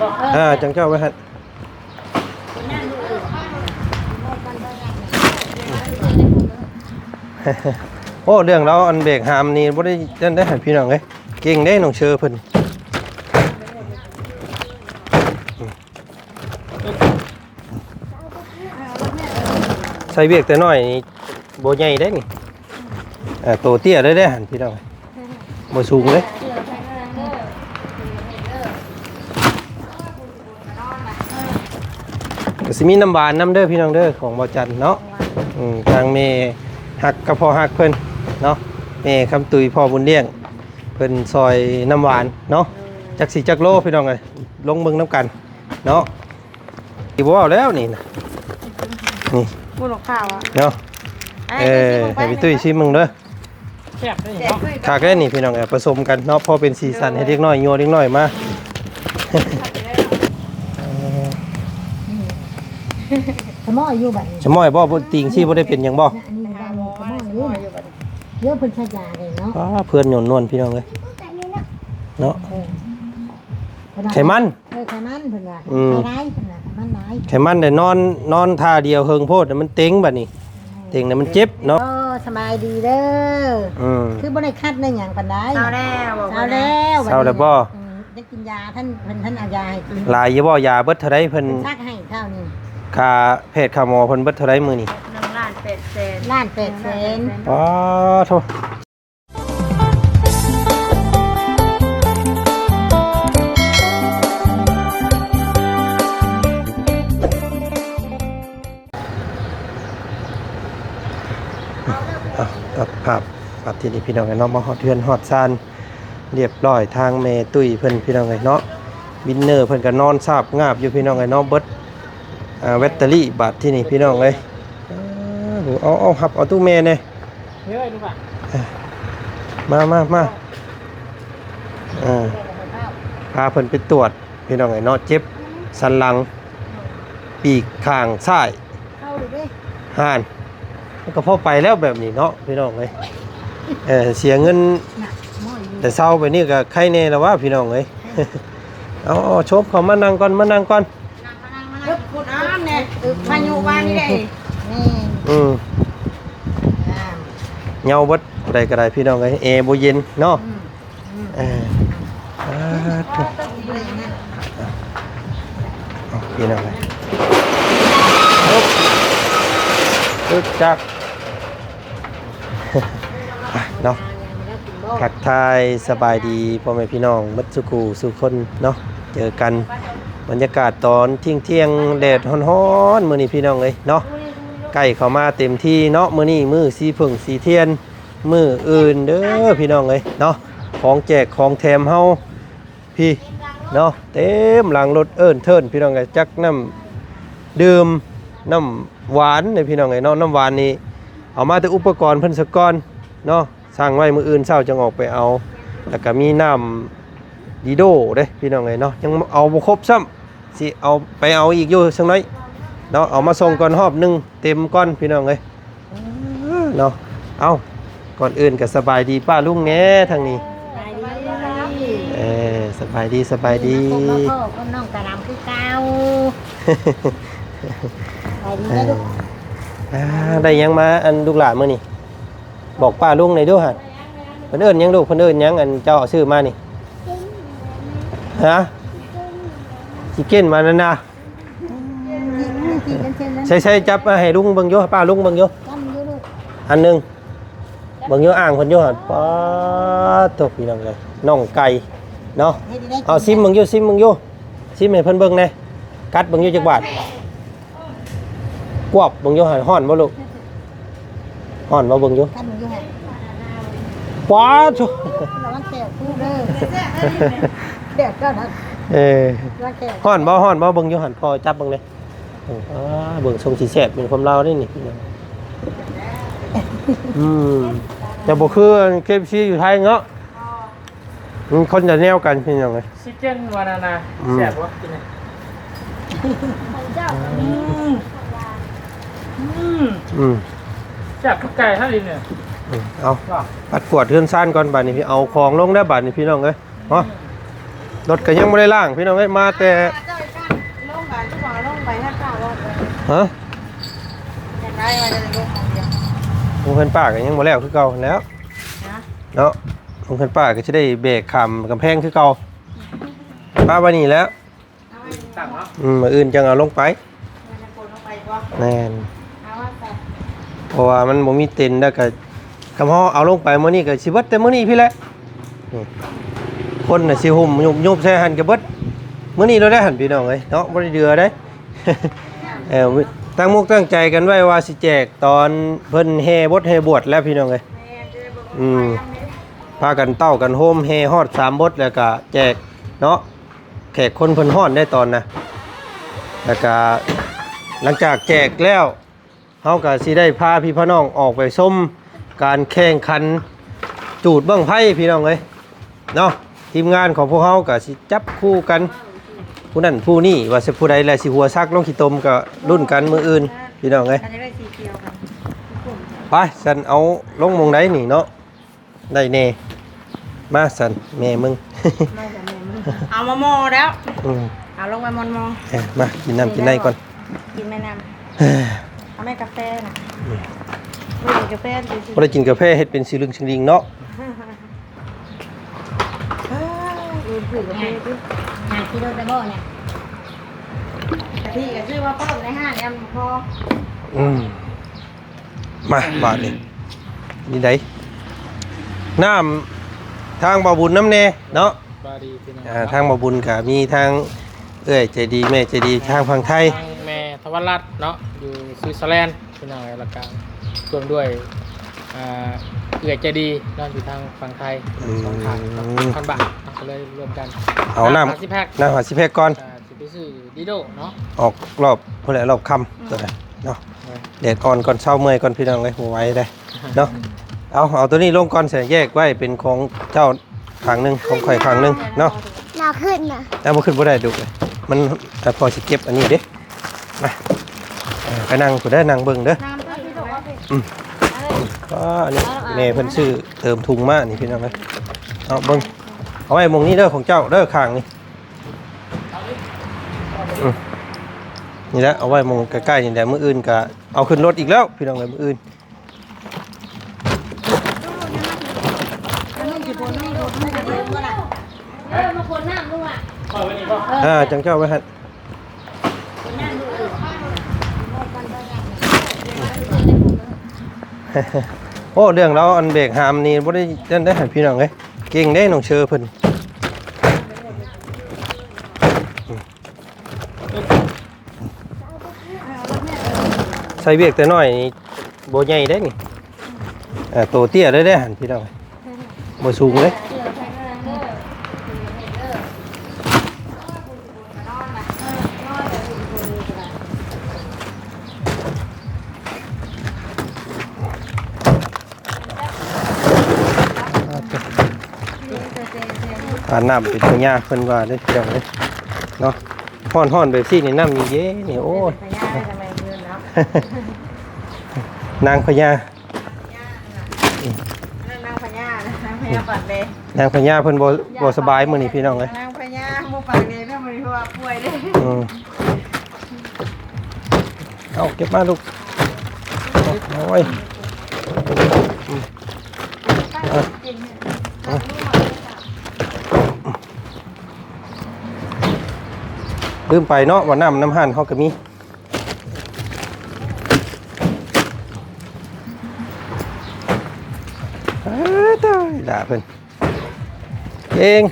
บ่อ่าจังเจ้าไว้ฮะโอ้เรื่องเราอันเบรกหามนี่บ่ได้นั่นได้ให้พี่น้องเอ้ยเก่งได้น้องเชอเพิ่นใส่เบียกแต่น้อยนี่บ่ใหญ่ได้นี่เอ่อโตเตี้ยได้ได้หั่นพี่น้องเอ้ยบ่สูงเด้ ก็สิมีน้ำบานน้ำเด้อพี่น้องเด้อของบ่จันเนาะอืมทางเมฮักกับพ่อฮักเพิ่นเนาะเมคำตุยพ่อบุญเลี้ยงเพิ่นซอยน้ำหวานเนาะจักสิจักโลพี่น้องเอ้ยลงเบิ่งน้ำกัน เนาะอีบ่เอาแล้วนี่นะนี่บุญหลอกข้าวอะเนาะเออให้พี่ตุ้ยชิมมึงเด้อแซ่บได้แจกเนาะด้วยคาแค่นี่พี่น้องเอ้ยผสมกันเนาะพอเป็นสีสันให้เด็กน้อยยัวเด็กน้อยมา สมออยู่บัดนี้ชะม้อยบ่บ่ติงซี่บ่ได้เป็นหยังบ่อันนี้บ้านสมออยู่เยอะเพิ่นขยาเลยเนาะอ้าเพื่อนหย่อนนวลพี่น้องเอ้ยเนาะเออไขมัน เออไขมันเพิ่นว่าอืม ไขร้ายเพิ่นว่าไขมันร้ายไขมันได้นอนนอนท่าเดียวเฮิงโพดน่ะมันเต็งบัดนี้ เต็งน่ะมันเจ็บเนาะโอ้สบายดีเด้ออืม คือบ่ได้คัดในหยังปานใดเช้าแล้วบอกเช้าว่าแล้วเช้าแล้วบ่ อืมได้กินยาท่านเพิ่นท่านเอายาให้กินหลายอยู่บ่ยาเบิดเท่าใดเพิ่นเพิ่นซักให้เท่านี้ ค่าแพทย์ค่าหมอเพิ่นเบิดเท่าใดมื้อนี้น้ำลาดเป็ดเซนล้านแปดแสนอ๋อโทอะตัดภาพภาพที่นี่พี่น้องไอ้เนาะมาฮอดเทือนฮอดซานเรียบร้อยทางเมตุ้ยเพิ่นพี่น้องไอ้เนาะวินเนอร์เพิ่นก็นอนซาบงาบอยู่พี่น้องไอ้เนาะเบิดอ่า แบตเตอรี่บาทที่นี่พี่น้องเอ้ยเอาเอาเอาหับเอาตู้เมเนี่ยเฮ้ยลูกอะมามามาอ่าพาเพิ่นไปตรวจพี่น้องไอ้เนาะเจ็บสันหลัง ปีกข้างซ้ายเข้าดูดิห่านมันก็พอไปแล้วแบบนี้เนาะพี่น้องเอ้ยเออเสียเงินน่ะหม้ออยู่แต่เศร้าไปนี่ก็ใครแน่แล้วว่าพี่น้องเอ้ยเอาเอาชบเขามานั่งก่อนมานั่งก่อนลึกคุณอ้าม เนี่ยตึกพายุบ้านนี่ได้นี่อืมอ่าเหงาเบดใดก็ได้พี่น้องเอ้ยแอร์บ่เย็นเนาะอืมอืมเอออ่าถูกเลยนะเอาพี่น้องเอ้ยปึ๊บปึ๊บจักอะเนาะทักทายสบายดีพ่อแม่พี่น้องมัดสุกูสุคนเนาะเจอกัน บรรยากาศตอนเที่ยงเที่ยงแดดฮ้อนๆมื้อนี้พี่น้องเอ้ยเนาะใกล้เข้ามาเต็มที่เนาะมื้อนี้มื้อสีผึ่งสีเทียนมื้ออื่นเด้อพี่น้องเอ้ยเนาะของแจกของแถมเฮาพี่เนาะเต็มหลังรถเอิ้นเทินพี่น้องเอ้ยจักน้ำดื่มน้ำหวานเนี่ยพี่น้องเอ้ยเนาะน้ำหวานนี่เอามาแต่อุปกรณ์เพิ่นสก่อนเนาะสร้างไว้มืออื่นเช้าจะออกไปเอา แล้วก็มีน้ำดีโดเด้พี่น้องเลยเนาะยังเอาบ่ครบซ้ำ สิเอาไปเอาอีกอยู่สักหน้อยเนาะเอามาส่งก่อนรอบหนึงเต็มก้อนพี่น้องเลยเนาะเอาก่อนอื่นก็สบายดีป้าลุงแหน่ทางนี้ไปดีเออสบายดีสบายดีคนมาพ่อคนน้องกระดำคือเก่าไปดีเอนะอลูกอ่าได้หยังมาอันลูกหลานมื้อนี่บอกป้าลุงหน่อยด้วยฮะเพิ่นเอิ้นหยังลูกเพิ่นเอิ้นหยังอันเจ้าเอาซื้อมานี่ฮะ ชิเก้นมานั่นนะที่กันเช่นนั้นใช่ใช่จับมาให้ลุงเบิ่งอยู่ป้าลุงเบิ่งอยู่จำอยู่ลูกอันหนึงเบิ่งอยู่อ่างเพิ่นอยู่หั่นป๊าตกพี่น้องเลยน้องไก่เนาะให้ได้เอาซิมเบิ่งอยู่ซิมเบิ่งอยู่ซิมให้เพิ่นเบิ่งแหน่กัดเบิ่งอยู่จักบาทกวบเบิ่งอยู่หั่นฮ้อนบ่ลูกฮ้อนบ่เบิ่งอยู่กันอยู่ฮะป๊าดโถระวังแขกพูดเด้อแดดก็นะ เออระวังแขกฮ้อนบ่ฮ้อนบ่เบิ่งอยู่หั่นพอจับเบิ่งเลยเอออ่าเบิ่งทรงสิแซ่บเป็นความลาวได้นี่พี่น้องอืมแต่บ่คือเคฟซีอยู่ไทยเนาะมันคนจะแนวกันพี่น้องเอ้ยชิคเก้นวานานาอืมแซ่บวะกินเลยอืมอืมแซ่บทุกไก่ท่านลินเนี่ยอืมเอาว่าปัดกวาดเทือนซ่านก่อนบัดนี้พี่เอาของลงได้บัดนี้พี่น้องเอ้ยเนาะ รถก็ยังไม่ได้ล่างพี่น้องเอ้ยมาแต่เจ้าอีกการลงไปทุกหมอลงไปถ้าข้าวลงไปฮะอย่างไรมันจะลงของเดียวลุงเพิ่นป้าก็ยังบ่แล้วคือเก่าแล้วนะเนาะลุงเพิ่นป้าก็สิได้เบรกข้ามกำแพงคือเก่าป้าบ่นี่แล้วเอาไว้สั่งเนาะอืมมื้ออื่นจังเอาลงไปมันจะกดลงไปบ่แน่นเอาว่าแต่เพราะว่ามันบ่มีเต็นท์แล้วก็คำเฮาเอาลงไปมื้อนี้ก็สิเบิดแต่มื้อนี้พี่แหละนี่ คนน่ะสิหุ่มยุบยุบใส่หันก็เบิดมื้อนี้เราได้หันพี่น้องเอ้ยเนาะบ่ได้เดือได้เออตั้งมุกตั้งใจกันไว้ว่าสิแจกตอนเพิ่นแห่บทแห่บวชแล้วพี่น้องเอ้ยแม่จะได้บ่อืมพากันเต้ากันโฮมแห่ฮอดสามบทแล้วก็แจกเนาะแขกคนเพิ่นฮ้อนได้ตอนนะแล้วก็หลังจากแจกแล้วเฮาก็สิได้พาพี่พี่น้องออกไปชมการแข่งขันจูดเบื้องไพ่พี่น้องเอ้ยเนาะ ทีมงานของพวกเฮาก็สิจับคู่กันผู้นั้นผู้นี้ว่าสิผู้ใดแลสิหัวซักลงขี้ตมก็รุ่นกันมืออื่นพี่น้องเอ้ยมันจะได้สีเขียวกันไปสันเอาลงหมองไดนี่เนาะได้แน่มาสันแม่มึงไม่แต่แม่มึงเอามาโมแล้วอืมเอาลงไปมอนมองเอ้ยมากินน้ำกินในก่อนกินแม่น้เฮ้ยำเอาแม่กาแฟน่ะไม่กินกาแฟดูสิบ่ได้กินกาแฟเฮ็ดเป็นสีลึงชิงลิงเนาะ ลืมถือกาแฟดิงานที่รถได้บ่เนี่ยกะทิก็ชื่อว่าเพิ่มในห้างเนี่ยพออืมมาบาดนี่นี่ไดน้ำทางบ่บุญน้ำแน่เนาะบาดีพี่น้องอ่าทางบ่บุญก็มีทางเอ้ยใจดีแม่ใจดีทางฝั่งไทย ทางแม่ทวรัตน์เนาะอยู่สวิตเซอร์แลนด์พี่น้องไอ้ละกันรวมด้วยอ่า เอื้อใจดีเนอนอยู่ทางฝั่งไทยสองทางพันบาทเนาะก็เลยรวมกันเอาน้สิแพ็คำน้ำหาสิแพกก่อนอ่าสิไปซื้อดิโดเนาะออกรอบพุ่นแหละรอบค่ำตัวไหนเนาะแดดอ่อนก่อนเช้าเมื่อยก่อนพี่น้องเลยหัวไว้ได้เนาะเอาเอาตัวนี้ลงก่อนเสียแยกไว้เป็นของเจ้าขังหนึ่งของข่อยขังหนึ่งเนาะน่าขึ้นนะแต่มาขึ้นบ่ได้ดุเลยมันอะพอสิเก็บอันนี้เด้มาเออไปนั่งกูได้นั่งเบิ่งเด้อน้ำ ก็พี่บอกว่าเป็นก็อันนี้แม่เพิ่นซื้อเติมทุงมานี่พี่น้องเลยเอาเบิ่งเอาไว้หมองนี้เด้อของเจ้าเด้อข้างนี่อืมนี่แหละเอาไว้หมองใกล้ๆนี่แหละมื้ออื่นก็เอาขึ้นรถอีกแล้ว พี่น้องเลยมื้ออื่นนุ่มจีบนุ่มนุ่มนุ่มนุ่มก็ได้เออมาคนน้ำลูกอะเปิดไว้นี่ป่ะอ่าจังเจ้าไว้ฮะโอ้เรื่องเราอันเบรกหามนี่บ่ได้นั่นได้ให้พี่น้องเอ้ยเก่งได้น้องเชอเพิ่นใส่เบรกแต่น้อยนี่บ่ใหญ่ได้นี่เอ่อโตเตี้ยได้ได้หันพี่น้องเอ้ยบ่สูงเลย อ่าน้ำเป็นตัวยากเพิ่นว่าเด้อพี่น้องเอ้ยเนาะฮ้อนๆแบบซี่นี่น้ำนี่เย้นี่โอ้ยพญาทำไมเงินแล้วนางพญานางพญานะนางพญาปัดเลยนางพญาเพิ่นบ่บ่สบายมื้อนี้พี่น้องเอ้ยนางพญาโมปัดเลยเรื่องมันเพราะว่าป่วยเลยอืมเอาเก็บมาลูกโอ้ยอืม ลืมไปเนาะว่าน้ำน้ำห่านเขาก็มีเอ้ยตายด่าเพิ่นเก่ง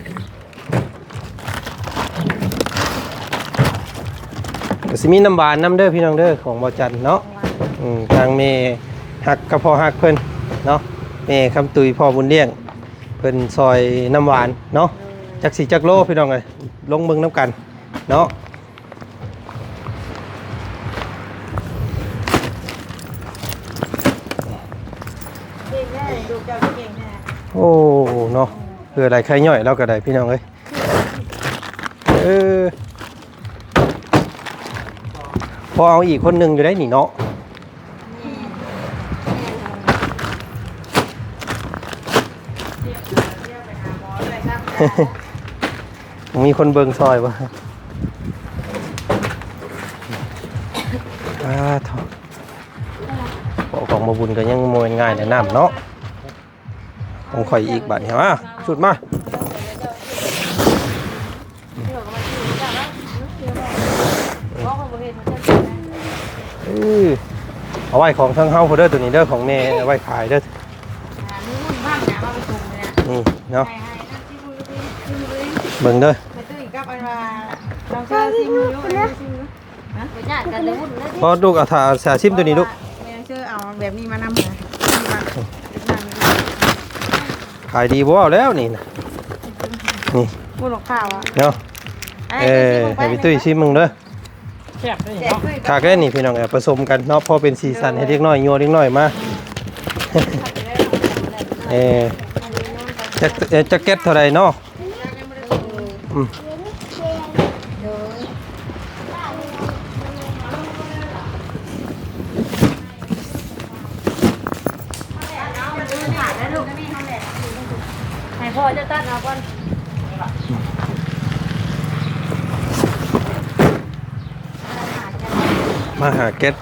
ก็สิมีน้ำหวานน้ำเด้อพี่น้องเด้อของบอจันเนาะทางเมหักกระพอหักเพิ่นเนาะเมคำตุยพ่อบุญเลี้ยงเพิ่นซอยน้ำหวานเนาะจักสีจักโลพี่น้องเลยลงเบิ่งน้ำกันเนาะ โอ้เนาะเพื่ออะไรใครย่อยเราก็ได้พี่น้องเลยเออพอเอาอีกคนหนึ่งอยู่ได้หนิเนาะมีคนเบิงซอยบ่อ่าทอของมาบุญก็ยังโมยง่ายแต่น้ำเนาะ ต้องข่อยอีกบัดเห็นป่ะชุดมาเอาไว้ของทั้งเฮาเด้อตัวนี้เด้อของแม่เอาไว้ขายเด้อนี่เนาะเบิ่งเด้อไปตื้อกับอันว่าเราะฮะไปญาติกันเลยวุ่นเลยพอลูกเอาถาสาชิมตัวนี้ลูกแม่เชื่อเอาแบบนี้มานำหา ขายดีบ่เอาแล้วนี่นะนี่พูดหลอกข้าวอะเนาะเออให้พี่ตุ้ยชิมมึงเด้อแซ่บเลยแจกเนาะด้วยขากได้นี่พี่น้องเอาผสมกันเนาะพอเป็นสีสันให้เด็กน้อยโยเด็กน้อยมาเออจักเอ่อจักเก็ตเท่าไรเนาะอืม มาหาเก็ต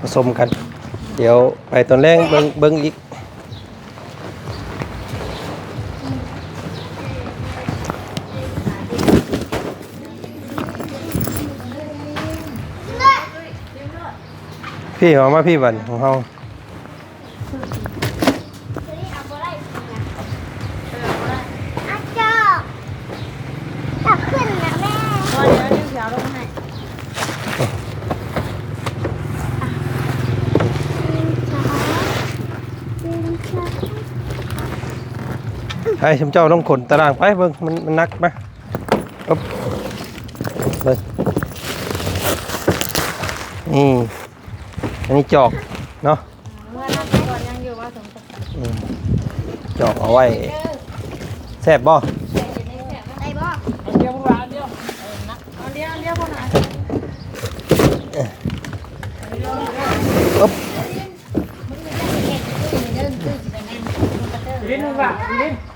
ผสมกัน เดี๋ยวไปตอนแรกเบิ้งเบิ้งอีกพี่เอามาพี่บันของเขาจารย์จับขึ้นนะแม่ เดี๋ยวเดี๋ยวเดี๋ยวลงให้ ไอ้ ชมเจ้าต้องขนตารางไปเบิ่งมันมันนักไหมอ๊บเบิ่งนี่อันนี้จอกเนาะเมื่อนั้นก่อนยังอยู่ว่าสมศักดิ์อืมจอกเอาไว้แซ่บบ่ได้บ่เดียวพวกเราเดียวเอาเดียวเดียวพวกเราปุ๊บลิ้นลูกหลานลิ้นลิ้นลูกหลานที่ที่ปานี่อ๊บอืมเอาฮึบฮึบอืมโอ้ยบ่เพิ่งกับบ่มาเนาะอืมเอาเธอละ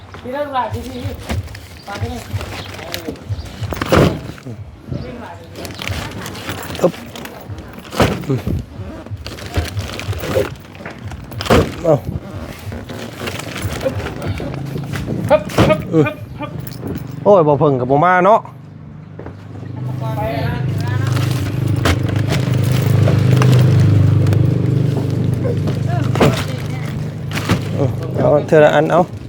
อันเอาไปเตรียมเครื่องเ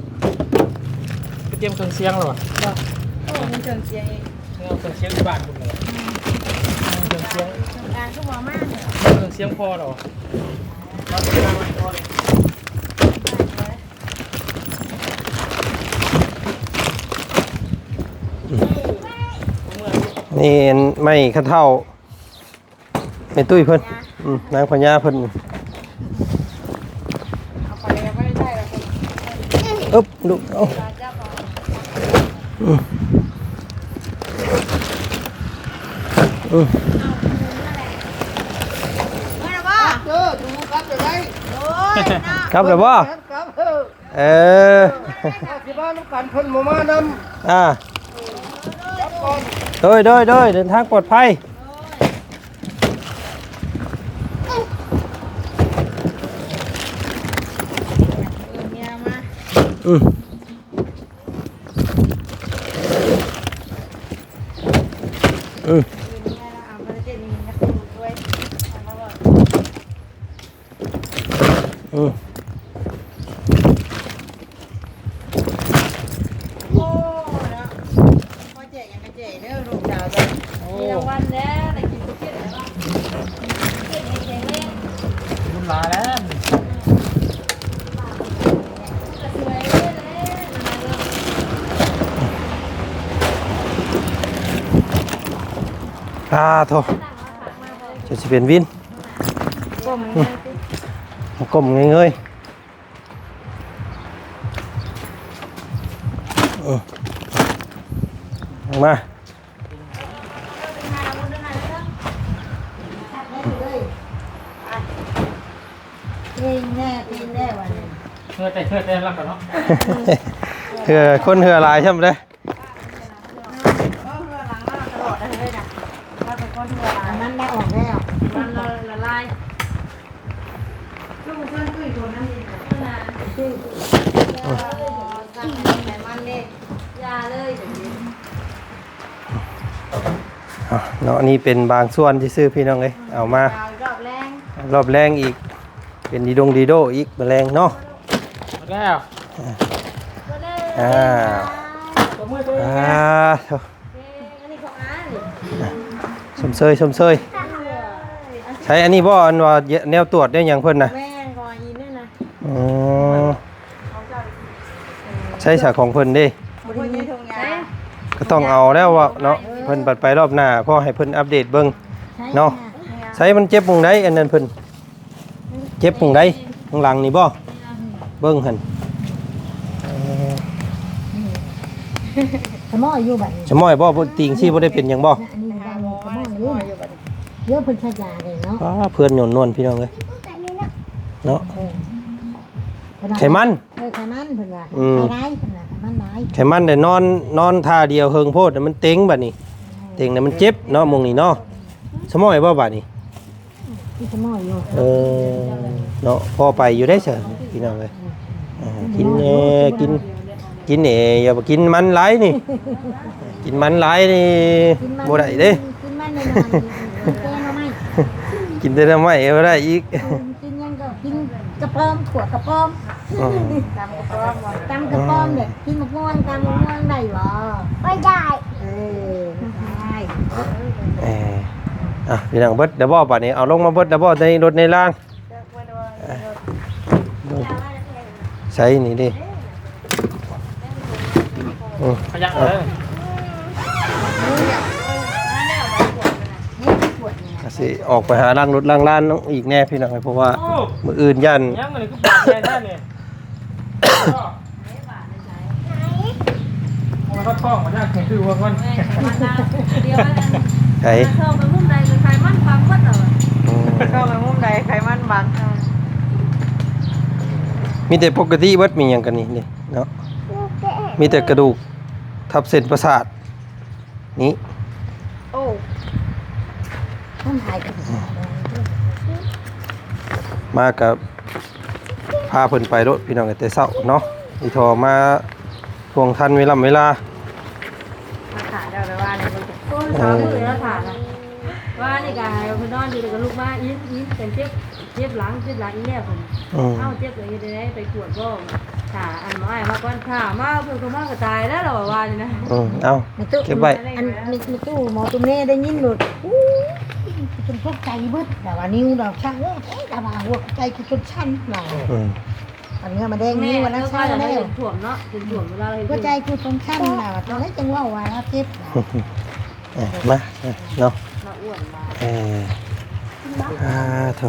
สียงหรอโอ้มีเครื่องเสียงเองเอาเครื่องเสียงที่บ้านคุณเลยเครื่องเสียงการก็มามากเนี่ยเครื่องเสียงพอหรอเราจะทำอะไรพอเลยนี่ไม่ข้าเท่าเป็นตุ้ยเพิ่นอืมนางพญาเพิ่นเอาไปแล้วไม่ได้หรอกอึ๊บลูกเอาอืม อืมไม่นะบ่เออดูครับจะได้โอ้ยนะครับเลยบ่ครับเออเออที่บ้านลูกกันเพิ่นบ่มานอ่าโดยโดยโดยเดินทางปลอดภัยำเมียมาอืมอืม เมียเอาไปเจ็ดนี่นะคุณด้วยเอามาบ่ อืม โอ้เนาะพ่อแจกยังกระเจเด้อลูกสาวจ้ะ โอ้ มีรางวัลแล้วได้กินก๋วยเตี๋ยวแล้วเก่งเก่งเลย รุ่นหลานแล้ว สวยเลยเลย อ่าโถจะสิเป็นวินก้มนี่สิก้มาเลยเดี๋ยวนี้อะเนาะอันนี้เป็นบางส่วนที่ซื้อพี่น้องเลยเอามาดาวรอบแรงรอบแรงอีก เป็นดีดงดีโดอีกแมลงเนาะหมดแล้วอ่า ตัวมือตัวเองอ่าเถอะอันนี้ของอ้านชมเชยชมเชยใช้อันนี้บ่อันว่าแนวตรวจได้หยังเพิ่นน่ะแม่งก่อนอีนี่นะอ๋อใช้ฉากของเพิ่นเด้ บริเวณทงยาก็ต้องเอาแล้วว่าเนาะเพิ่นปัดไปรอบหน้าพอให้เพิ่นอัปเดตเบิ่งเนาะใช้มันเจ็บตรงใดอันนั้นเพิ่นเจ็บตรงใดข้างหลังนี่บ่เบิ่งหั่นเอ่อสมออยู่บัดนี้จะม้อยบ่บ่ติงซี่บ่ได้เป็นหยังบ่อันนี้ดังสมออยู่เยอะเพิ่นขยาเลยเนาะอ้าเพื่อนหย่อนนวลพี่น้องเอ้ยเนาะเออไขมันเออไขมันเพิ่นว่าอืมไขมันเพิ่นว่าไข มันหลายไขมันได้นอนนอนท่าเดียวเฮิงโพดน่ะมันเต็งบัดนี้ เต็งน่ะมันเจ็บเนาะหมองนี้เนาะสมอยบ่บัดนี้ที่สมออยู่เออเนาะพอไปอยู่ได้เสิพี่น้องเอ้ยอ่ากินเอกินกินเออย่าไปกินมันหลายนี่ กินมันหลายนี่กินมันบ่ได้เด้กินมันแน่นอนแกงเอาไหมกินแต่น้ำไม่บ่ได้อีกกินยังก็ กินกระป๋อมขวดกระป๋อมอืมตามกระป๋องหมดตำกระป๋อมเด็กกินมะม่วงตำมะม่วงได้บ่ไม่ได้เออได้เอออะพี่น้องเบิดเดี๋ยวบ่บัดนี้เอาลงมาเบิดเดี๋ยวบ่ในรถในล่างใช้นี่ดิอืมขยันเลย สิออกไปหาล้างรถล้างร้านน้องอีกแน่พี่น้องเพราะว่าโอ้มืออื่นยันยังมันก็บาดแทนได้เนี่ยมันก็ท้องมันยากแข็งคือว่ามันเดียวอันนั้นไอ้เข้าไปมุมใดเลยใครมันฟังวัดเหรออืมเข้าไปมุมใดใครมันบังมีแต่ปกติเบิดมีหยังกันนี่นี่เนาะมีแต่กระดูกทับเส้นประสาทนี่โอ้ ต้องถ่ายกันมากับพาเพิ่นไปรถพี่น้องแต่เช้าเนาะอีทอมาทวงทันเวลาเวลามาขาเดี๋ยวไปว่าเนี่ยมันจะโค่นสองมือแล้วขานะว่านี่กายคนนอนดีกับลูกบ้านอินอินเป็นเจ็บเจ็บหลังเจ็บหลังอีเนี่ยผมอืมเอ้าเจ็บเลยได้ไปตรวจบ่ขาอันมาไอ้มาก่อนขามาเพิ่นก็มาก็ตายแล้วเราว่านี่นะอืมเอาในตู้เก็บไว้อันมีมีตู้หมอตุ้มเน่ได้ยินหลุดอู้ จนพวกใจเบิดแต่ว่านิ้วเราช่างเอ้ยแต่ว่าหัวใจคือจนชั้นเราอืมอันนี้มาแดงแม่นิ้ววันนั้นช้าจะแล้ได้วถ่วมเนาะเป็นถ่วมเวลาเราหัวใจคือจนชั้นเราตอนแรกจังว่าว่าเจ็บเอ้ยมาเนาะเราอ้วนมาเอออ่าโถ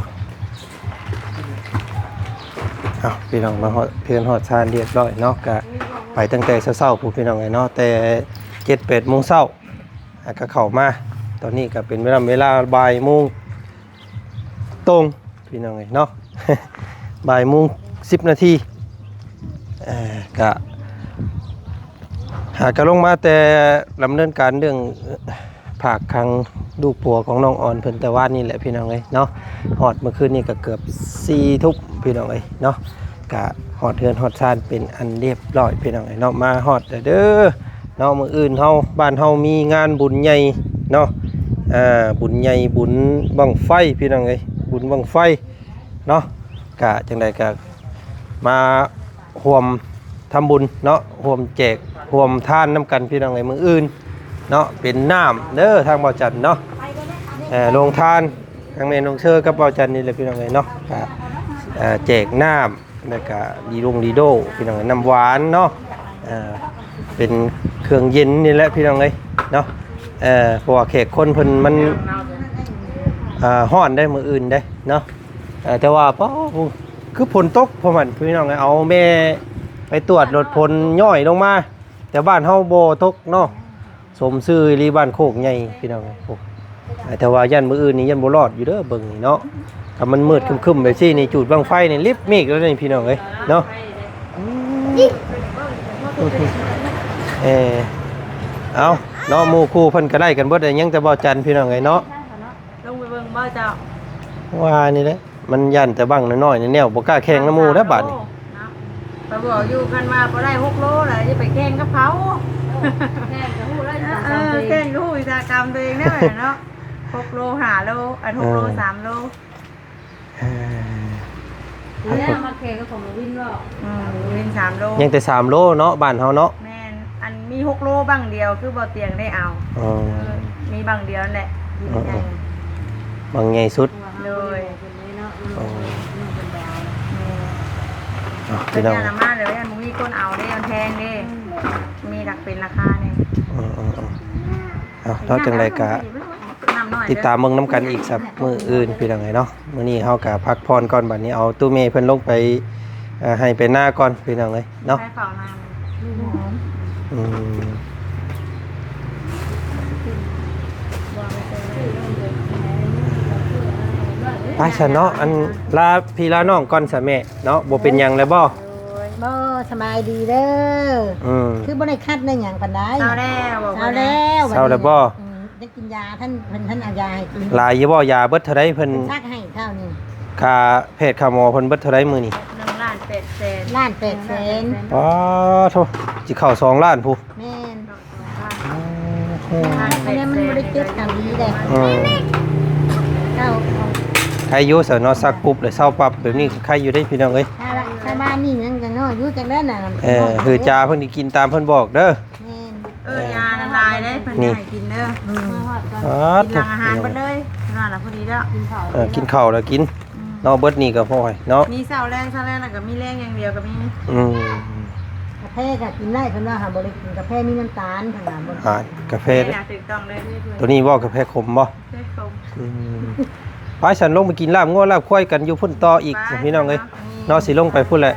เอาพี่น้องมาฮอดเพื่อนฮอดชานเรียบร้อยเนาะกะไปตั้งแต่เช้าๆผู้พี่น้องไงเนาะแต่เจ็ดแปดโมงเช้าอะก็เข้ามา ตอนนี้ก็เป็นเวลาเวลาบ่ายโมงตรงพี่น้องไงเนาะบ่ายโมงสิบนาทีกะหากะลงมาแต่ดำเนินการเรื่องผากครั้งลูกปัวของน้องออนเพิ่นแต่ว่านี่แหละพี่น้องเอ้ยเนาะหอดเมื่อคืนนี่ก็เกือบสี่ทุบพี่น้องเอ้ยเนาะกะหอดเทือนหอดซานเป็นอันเรียบร้อยพี่น้องเอ้ยเนาะมาหอดเด้อเนาะมืออื่นเฮาบ้านเฮามีงานบุญใหญ่เนาะ อ่าบุญใหญ่บุญบังไฟพี่น้องเอ้ยบุญบังไฟเนาะกะจังใดกะมาร่วมทำบุญเนาะร่วมแจกร่วมทานน้ำกันพี่น้องเอ้ยมืออื่นเนาะเป็นน้ำเด้อทางบ่อจันเนาะเอ่อโรงทานทางแม่นองเชอกับบ่อจันนี่แหละพี่น้องเอ้ยเนาะก็เอ่อแจกน้ำแล้วก็ดีลงดีโดพี่น้องเอ้ยน้ำหวานเนาะเอ่อเป็นเครื่องเย็นนี่แหละพี่น้องเอ้ยเนาะ เอ่อเพราะว่าแขกคนเพิ่นมันอ่าฮ้อนได้มื้ออื่นได้เนาะเอ่อแต่ว่าพอคือฝนตกพอมันพี่น้องเอ้ยเอาแม่ไปตรวจรถพลย่อยลงมา แต่บ้านเฮาบ่ตกเนาะสมซื่อรีบ้านโคกใหญ่พี่น้องโอ้แต่ว่ายันมืออื่นนี่ยันบ่รอดอยู่เด้อเบิ่งนี่เนาะถ้ามันมืดครึมๆแบบซี่นี่จูดบังไฟนี่ลิบเมฆแล้วนี่พี่น้องเอ้ยเนาะเออเอา เนาะหมู่คู่เพิ่นก็ได้กันเบิดได้ยังแต่บ่จันพี่น้องเอ้ยเนาะลงไปเบิ่งบ่เจ้าว่านี่แหละมันยันแต่บังน้อยๆนี่แนวบ่กล้าแข่งน้ำหมู่แล้วบาดนี้ไปบอกอยู่กันมาบ่ได้6โลแล้วจะไปแข่งกับเขาแม่ก็ฮู้แล้วเออแข่งกับผู้วิชากรรมตัวเองได้ไหมเนาะ6โล5โลอัน6โล3โลเออเนี่ยมาแข่งกับของวินบ่อืมเล่น3โลยังแต่3โลเนาะบ้านเฮาเนาะแม่นอันมี6โลบังเดียวคือบ่เตียงได้เอาอ๋อ เออมีบังเดียวนั่นแหละที่ใหญ่บางใหญ่สุดเลยอ๋อเป็พี่นน้องยาละมาเลยมันมีคนเอาได้มันแพงเด้มีหลักเป็นราคาเนี่ยอืมๆๆเอาเราจังไดก็น้ำน้อยติดตามเมืองน้ำกันอีกสักมืออื่นพี่น้องไงเนาะมื้อนี้เฮาก็พักพรก่อนบัดนี้เอาตู้เมย์เพิ่นลงไปเอ่อให้ไปหน้าก่อนพี่น้องเอ้ยเนาะ ใช้เป่าน้ อืมไปซะเนาะอันลาพี่ลาน้องก่อนซะแม่เนาะบ่เป็นหยังแล้วบ่บ่สบายดีเด้ออืมคือบ่ได้คัดได้หยังปานใดำเช้าแล้วบอกเช้าว่าแล้วเช้าแล้วบ่อืมได้กินยาท่านเพิ่นท่านเอายาให้กินหลายอยู่บ่ยาเบิดเท่าใดเพิ่นชักให้เท่านี้ค่าแพทย์ค่าหมอเพิ่นเบิดเท่าใดมื้อนี้หนึ่ง ล้านเป็ดเศษล้านแปดแสนอ๋อโธ่สิเข้าสองล้านพุแม่นล้านอัเป็นดนี้มันเศบ่ได้ษเก็บกันดีเด้อืมเจ้าเอาใครอยู่เสนอสักปุ๊บเลยเศร้าปั๊บแบบนี้ใครอยู่ได้พี่น้องเอ้ยถ้าละถ้าบ้านนี่ยังกันเนาะอยู่จังได๋น่ะเออคือจาเพิ่นสิกินตามเพิ่นบอกเด้อแม่นเออยาละลายได้เพิ่นนี่ให้กินเด้ออืมอ๋อกินหลังอาหารไปเลยนั่นล่ะพอดีแล้วเออกินข้าวแล้วกิน เนาะเบิดนี่ก็พอให้เนาะมีเสาแรงเสาแรงแล้วก็มีแรงอย่างเดียวก็มีอืมกาแฟก็กินได้เพิ่นว่าหาบ่ได้กินกาแฟมีน้ำตาลเพิ่นว่าบ่อ่ากาแฟแม่ถูกต้องเลยตัวนี้บ่กาแฟขมบ่เช็คคมอืมไปฉันลงไปกินลาบงัวลาบควายกันอยู่พุ่นต่ออีกพี่น้องเอ้ยเนาะสิลงไปพุ่นแหละ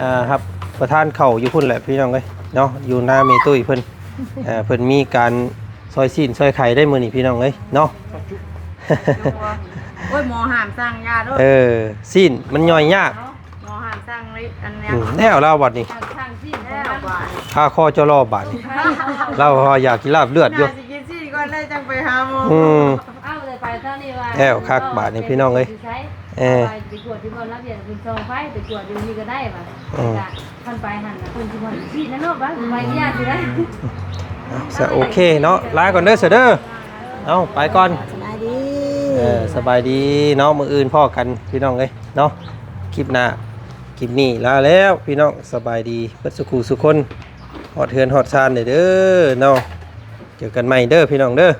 อ่าครับประธานเข้าอยู่พุ่นแหละพี่น้องเอ้ยเนาะอยู่หน้าเมตุ้ยเพิ่นเอ่อเพิ่นมีการซอยซีนซอยไข่ได้มื้อนี้พี่น้องเอ้ยเนาะ โอ้ยหมอหามสร้างยาด้วยเออซีนมันย่อยยากหมอหามสร้างเลยอันเนี้ยอืมแนวเราบัดนี้ทางที่แล้วกว่าข้าข้อเจ้ารอบาดนี้เราอยากกินลาบเลือดอยู่ น่าสิกินซี่ก่อนเลยจังไปหาหมออืม เอาเลยไปเท่านี้ว่าแอวคักบาทนี่พี่น้องเอ้ยใช้เออไปไปตรวจที่บนระเบียบคุณซองไฟไปตรวจอยู่นี่ก็ได้ป่ะอืมจ้ะคนไปหันน่ะคนที่บนที่นั่นเนาะบ้างไปยากอยู่ได้สะโอเคเนาะลาก่อนเด้อเสยเด้อเอาไปก่อนสบายดีเออสบายดีเนาะมืออื่นพ่อกันพี่น้องเอ้ยเนาะคลิปหน้าคลิปนี้ลาแล้วพี่น้องสบายดีเพื่อสุขูสุคนหอดเทือนหอดซานเด้อเนาะเจอกันใหม่เด้อพี่น้องเด้อ